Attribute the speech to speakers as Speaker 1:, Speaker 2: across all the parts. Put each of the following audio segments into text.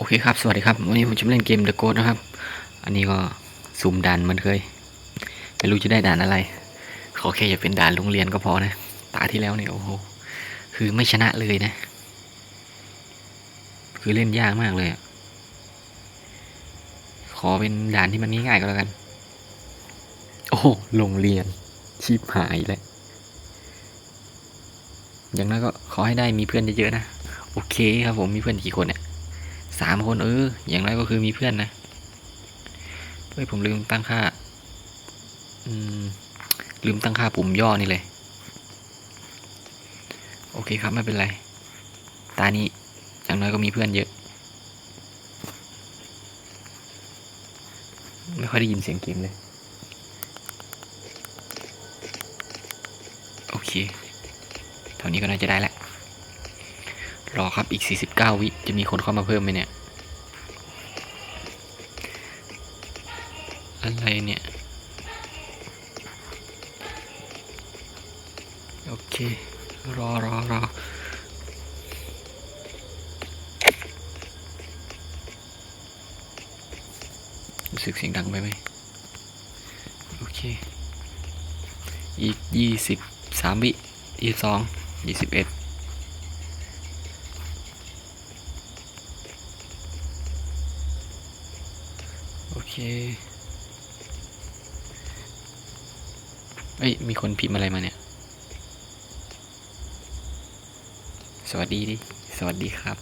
Speaker 1: โอเคครับ สวัสดีครับ วันนี้ผมจะมาเล่นเกม The Ghost นะครับ อันนี้ก็สุ่มด่านเหมันเคย ไม่รู้จะได้ด่านอะไร ขอแค่อย่าเป็นด่านโรงเรียนก็พอนะ ตาที่แล้วเนี่ยโอ้โห คือไม่ชนะเลยนะ คือเล่นยากมากเลย ขอเป็นด่านที่มันง่ายๆก็แล้วกัน โอ้โหโรงเรียน ชีพหายแล้ว อย่างนั้นก็ขอให้ได้มีเพื่อนเยอะๆนะ โอเคครับผมมีเพื่อนกี่คนเนี่ย สามคนเออ อย่างไรก็คือมีเพื่อนนะเฮ้ยผมลืมตั้งค่า อืม ลืมตั้งค่าปุ่มย่อนี่เลย โอเคครับไม่เป็นไร ตานี้อย่างน้อยก็มีเพื่อนเยอะ ไม่ค่อยได้ยินเสียงเกมเลย โอเค เท่านี้ก็น่าจะได้แล้ว ครับอีก 49 วิ จะมีคนเข้ามาเพิ่มไหมเนี่ย อะไรเนี่ย โอเค รอรอรอรู้สึกเสียงดังไปไหมโอเค อีก 23 วิ 22 21 เคเอ้ย มีคนพิมพ์อะไรมาเนี่ย สวัสดีดิ สวัสดีครับ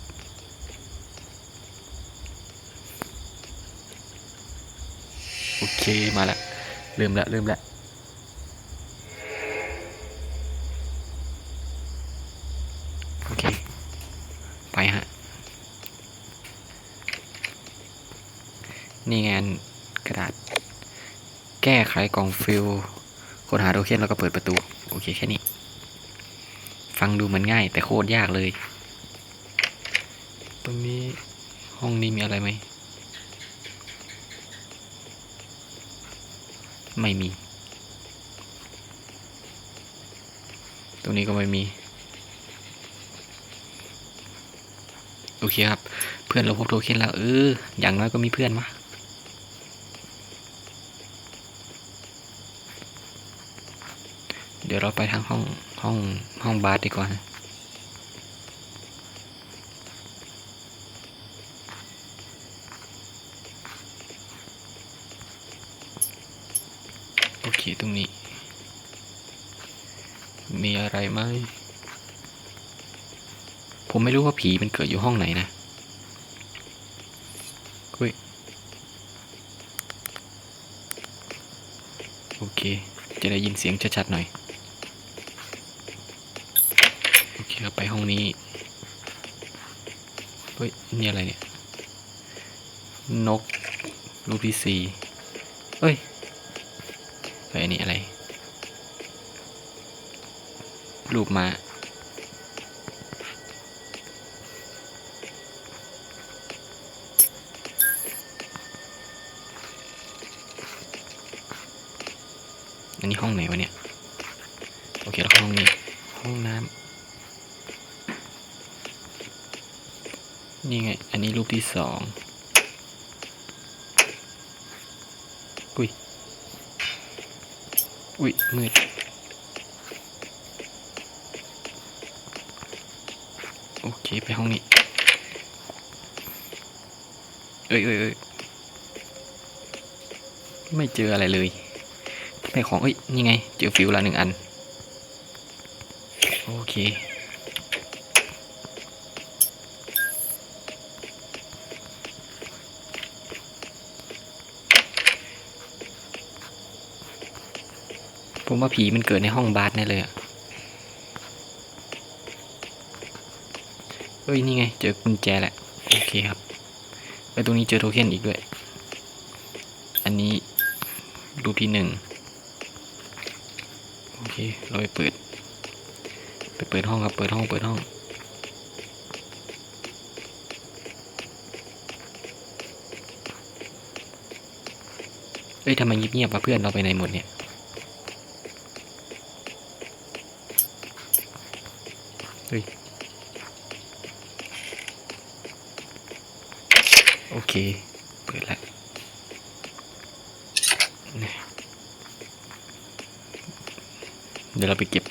Speaker 1: โอเค มาละเริ่มละเริ่มละ โอเค ไปฮะ นี่งานกระดาษ แก้ไขกล่องฟิลค้นหาโทเค็นแล้วก็เปิดประตู โอเคแค่นี้ ฟังดูเหมือนง่าย แต่โคตรยากเลย ตรงนี้ห้องนี้มีอะไรไหม ไม่มี ตรงนี้ก็ไม่มี โอเคครับ เพื่อนเราพบโทเค็นแล้ว เออ อย่างน้อยก็มีเพื่อนวะ ดี๋ยวเราไปทางห้องห้องห้องบาร์ดีกว่านะโอเคตรงนี้ มีอะไรไหมผมไม่รู้ว่าผีมันเกิดอยู่ห้องไหนนะเฮ้ยโอเค จะได้ยินเสียงชัดๆหน่อย โอเคครับไปห้องนี้ เฮ้ย นี่อะไรเนี่ย นกรูปที่สี่เฮ้ยไปอันนี้อะไร รูปมาอันนี้ห้องไหนวะเนี่ย โอเคแล้วห้องนี้ ห้องน้ำนี่ไง อันนี้รูป ที่สองอุ้ย อุ้ย มืด โอเค ไปห้องนี้ เอ้ยเอ้ยเอ้ยไม่เจออะไรเลยทำไมของ เอ้ย นี่ไง เจอฟิวละหนึ่งอัน โอเค ผมว่าผีมันเกิดในห้องบาร์แน่เลยอะเอ้ย นี่ไง เจอกุญแจแหละ โอเคครับแล้วตรงนี้เจอโทเค็นอีกด้วย อันนี้รูปที่หนึ่งโอเค เราไปเปิด ไปเปิดห้องครับ เปิดห้อง เปิดห้องเอ้ยทำไมเงียบๆวะเพื่อนเราไปไหนหมดเนี่ย เฮ้ย โอเค เปิดแล้วเดี๋ยวเราไปเก็บ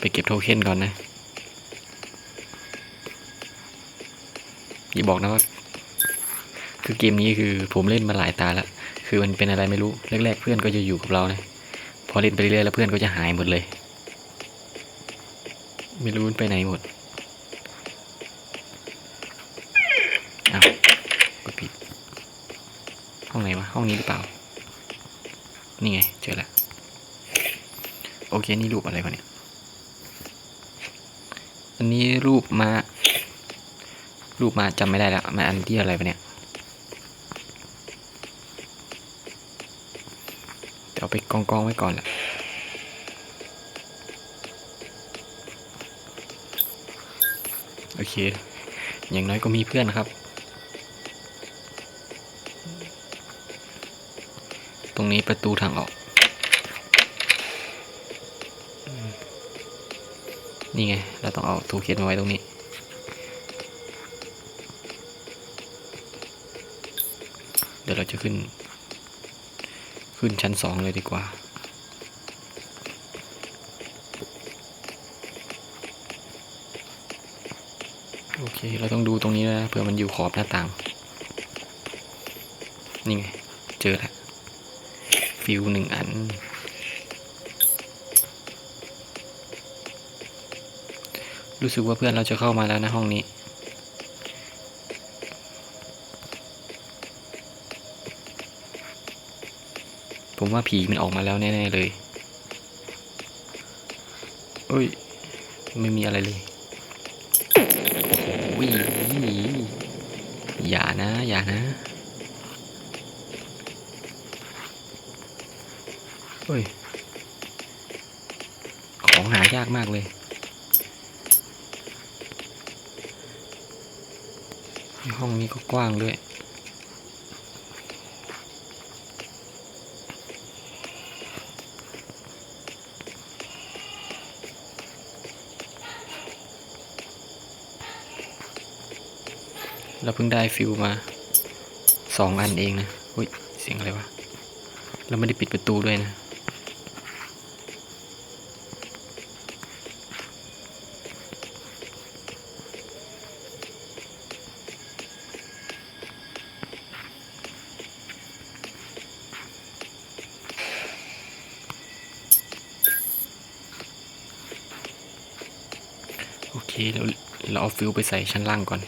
Speaker 1: ไปเก็บโทเค็นก่อนนะ อย่าบอกนะว่า คือเกมนี้คือผมเล่นมาหลายตาแล้ว คือมันเป็นอะไรไม่รู้ แรก ๆ เพื่อนก็จะอยู่กับเรานะ พอเล่นไปเรื่อยๆแล้วเพื่อนก็จะหายหมดเลย ไม่รู้มันไปไหนหมดอ้าวกดผิด ห้องไหนวะ ห้องนี้หรือเปล่า นี่ไง เจอแล้ว โอเค นี่รูปอะไรวะเนี่ย อันนี้รูปมา รูปมาจำไม่ได้แล้ว มาอันที่อะไรวะเนี่ยเดี๋ยวไปกองกองๆไว้ก่อนแหละ โอเค อย่างน้อยก็มีเพื่อนครับ ตรงนี้ประตูทางออก นี่ไง เราต้องเอาทูเคนมาไว้ตรงนี้ เดี๋ยวเราจะขึ้น ขึ้นชั้นสองเลยดีกว่า เค เราต้องดูตรงนี้นะเผื่อมันอยู่ขอบหน้าต่าง นี่ไง เจอแล้วฟิวหนึ่งอัน รู้สึกว่าเพื่อนเราจะเข้ามาแล้วนะห้องนี้ผมว่าผีมันออกมาแล้วแน่ ๆ เลยเอ้ย ไม่มีอะไรเลย โอ้โหอย่านะ อย่านะเฮ้ย ของหายากมากเลยห้องนี้ก็กว้างด้วย เราเพิ่งได้ฟิวมาสองอันเองนะอุ้ยเสียงอะไรวะ เราไม่ได้ปิดประตูด้วยนะ โอเคเราเราเอาฟิวไปใส่ชั้นล่างก่อน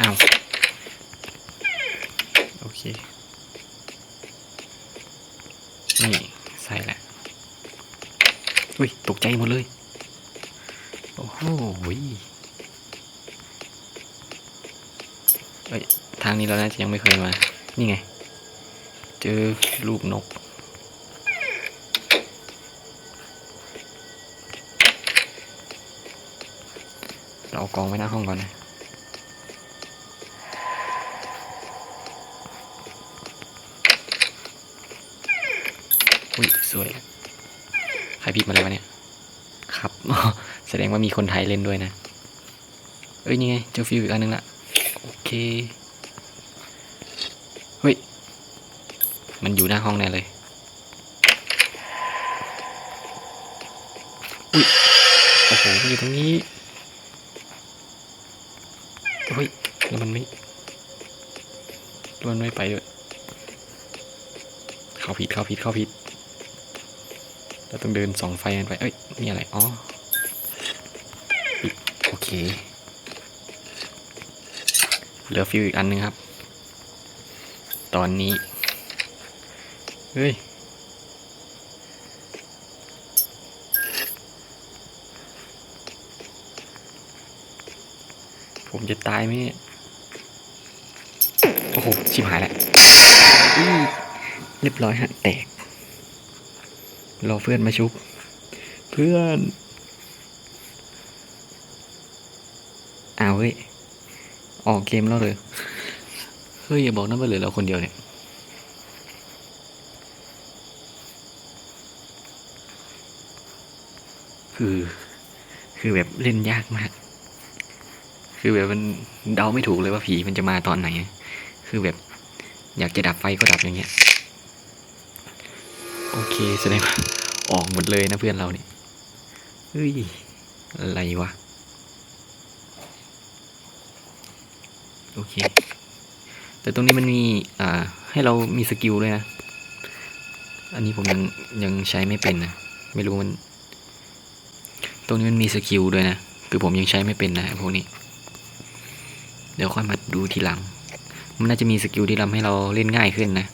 Speaker 1: อ้าว โอเค นี่ ใส่แหละ อุ้ย ตก ใจหมดเลย โอ้โหเอ้ยทางนี้เราน่าจะยังไม่เคยมา นี่ไง เจอลูกนก เราเอากองไว้หน้าห้องก่อนนะอุ้ยสวย ใครพิมพ์มาอะไรวะเนี่ย ครับ แสดงว่ามีคนไทยเล่นด้วยนะ เอ้ย นี่ไง เจอฟิวอีกอันนึงละ โอเค เฮ้ย มันอยู่หน้าห้องแน่เลยอุ้ยโอ้โหมันอยู่ตรงนี้เฮ้ยแล้วมันไม่แล้วมันไม่ไปด้วย เข้าผิด เข้าผิด เข้าผิด เราต้องเดินสองไฟมันไป เอ้ยนี่อะไร อ๋อ โอเค เหลือฟิวอีกอันหนึงครับ ตอนนี้ เฮ้ย ผมจะตายไหมโอ้โห ชิบหายแล้วเรียบร้อยฮะ แตก รอเพื่อนมาชุบ เพื่อนอ้าวเฮ้ย ออกเกมแล้วเลย เฮ้ย อย่าบอกนะว่าเหลือเราคนเดียวเนี่ย คือ คือแบบเล่นยากมาก คือแบบมันเดาไม่ถูกเลยว่าผีมันจะมาตอนไหน คือแบบอยากจะดับไฟก็ดับอย่างเงี้ย โอเคแสดงว่าออกหมดเลยนะเพื่อนเราเนี่ยเฮ้ย อะไรวะ โอเค แต่ตรงนี้มันมีอ่าให้เรามีสกิลด้วยนะ อันนี้ผมยังยังใช้ไม่เป็นนะ ไม่รู้มัน ตรงนี้มันมีสกิลด้วยนะ คือผมยังใช้ไม่เป็นนะพวกนี้ เดี๋ยวค่อยมาดูทีหลัง มันน่าจะมีสกิลที่ทำให้เราเล่นง่ายขึ้นนะ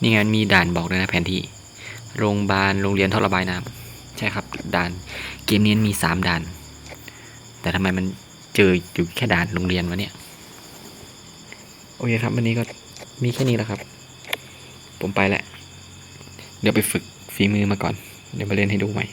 Speaker 1: นี่ไงมีด่านบอกด้วยนะแผนที่ โรงพยาบาลโรงเรียนท่อระบายน้ำใช่ครับ ด่านเกมนี้มีสามด่าน แต่ทำไมมันเจออยู่แค่ด่านโรงเรียนวะเนี่ย โอเคครับวันนี้ก็มีแค่นี้แล้วครับ ผมไปแล้วเดี๋ยวไปฝึกฝีมือมาก่อน เดี๋ยวมาเล่นให้ดูใหม่